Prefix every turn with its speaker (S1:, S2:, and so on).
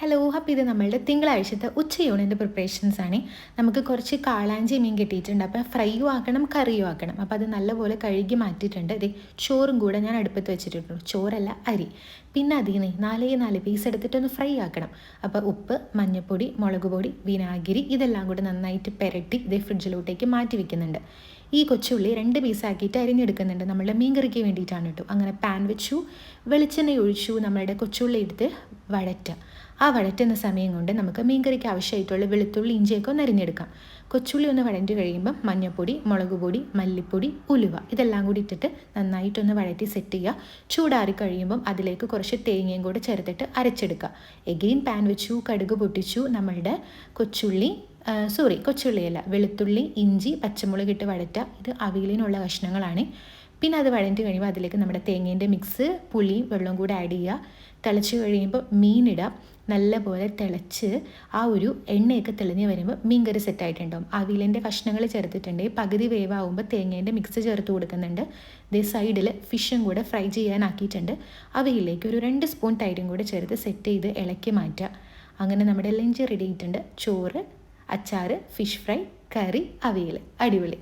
S1: Hello അപ്പോൾ ഇത് നമ്മളുടെ തിങ്കളാഴ്ചത്തെ ഉച്ചയൂണിന്റെ പ്രിപ്പറേഷൻസ് ആണ്. നമുക്ക് കുറച്ച് കാളാഞ്ചി മീൻ കിട്ടിയിട്ടുണ്ട്. അപ്പോൾ ഫ്രൈയും ആക്കണം കറിയും ആക്കണം. അപ്പോൾ അത് നല്ലപോലെ കഴുകി മാറ്റിയിട്ടുണ്ട്. ഇത് ചോറും കൂടെ ഞാൻ അടുപ്പത്ത് വെച്ചിട്ടുണ്ട്. ചോറല്ല അരി. പിന്നെ അതിൽ നിന്ന് നാലേ നാല് പീസ് എടുത്തിട്ടൊന്ന് ഫ്രൈ ആക്കണം. അപ്പോൾ ഉപ്പ് മഞ്ഞൾപ്പൊടി മുളക് പൊടി വിനാഗിരി ഇതെല്ലാം കൂടെ നന്നായിട്ട് പെരട്ടി ഇത് ഫ്രിഡ്ജിലോട്ടേക്ക് മാറ്റി വെക്കുന്നുണ്ട്. ഈ കൊച്ചുള്ളി രണ്ട് പീസാക്കിയിട്ട് അരിഞ്ഞെടുക്കുന്നുണ്ട്. നമ്മളുടെ മീൻ കറിക്ക് വേണ്ടിയിട്ടാണ് കേട്ടോ. അങ്ങനെ പാൻ വെച്ചു വെളിച്ചെണ്ണ ഒഴിച്ചു നമ്മളുടെ കൊച്ചുള്ളി എടുത്ത് വഴറ്റുക ആ വഴറ്റുന്ന സമയം കൊണ്ട് നമുക്ക് മീൻകറിക്ക് ആവശ്യമായിട്ടുള്ള വെളുത്തുള്ളി ഇഞ്ചിയൊക്കെ ഒന്ന് അരിഞ്ഞെടുക്കാം. കൊച്ചുള്ളി ഒന്ന് വഴറ്റി കഴിയുമ്പം മഞ്ഞൾപ്പൊടി മുളക് പൊടി മല്ലിപ്പൊടി ഉലുവ ഇതെല്ലാം കൂടി ഇട്ടിട്ട് നന്നായിട്ടൊന്ന് വഴറ്റി സെറ്റ് ചെയ്യുക. ചൂടാറി കഴിയുമ്പം അതിലേക്ക് കുറച്ച് തേങ്ങയും കൂടെ ചേർത്തിട്ട് അരച്ചെടുക്കുക. എഗെയിൻ പാൻ വെച്ചു കടുക് പൊട്ടിച്ചു. നമ്മളുടെ കൊച്ചുള്ളി സോറി കൊച്ചുള്ളിയല്ല വെളുത്തുള്ളി ഇഞ്ചി പച്ചമുളക് ഇട്ട് വഴറ്റുക. ഇത് അവിയലിനുള്ള കഷ്ണങ്ങളാണ്. പിന്നെ അത് വഴഞ്ഞിട്ട് കഴിയുമ്പോൾ അതിലേക്ക് നമ്മുടെ തേങ്ങേന്റെ മിക്സ് പുളിയും വെള്ളവും കൂടെ ആഡ് ചെയ്യുക. തിളച്ച് കഴിയുമ്പോൾ മീനിടുക നല്ലപോലെ തിളച്ച് ആ ഒരു എണ്ണയൊക്കെ തെളിഞ്ഞ് വരുമ്പോൾ മീൻകറി സെറ്റായിട്ടുണ്ടാവും അവിയലിന്റെ കഷ്ണങ്ങൾ ചേർത്തിട്ടുണ്ട്. പകുതി വേവാകുമ്പോൾ തേങ്ങേന്റെ മിക്സ് ചേർത്ത് കൊടുക്കുന്നുണ്ട്. ഇതേ സൈഡിൽ ഫിഷും കൂടെ ഫ്രൈ ചെയ്യാനാക്കിയിട്ടുണ്ട്. അവയിലേക്ക് ഒരു രണ്ട് സ്പൂൺ തൈരും കൂടെ ചേർത്ത് സെറ്റ് ചെയ്ത് ഇളക്കി മാറ്റുക. അങ്ങനെ നമ്മുടെ ലഞ്ച് റെഡി ആയിട്ടുണ്ട്. ചോറ് അച്ചാറ് ഫിഷ് ഫ്രൈ കറി അവിയൽ അടിപൊളി.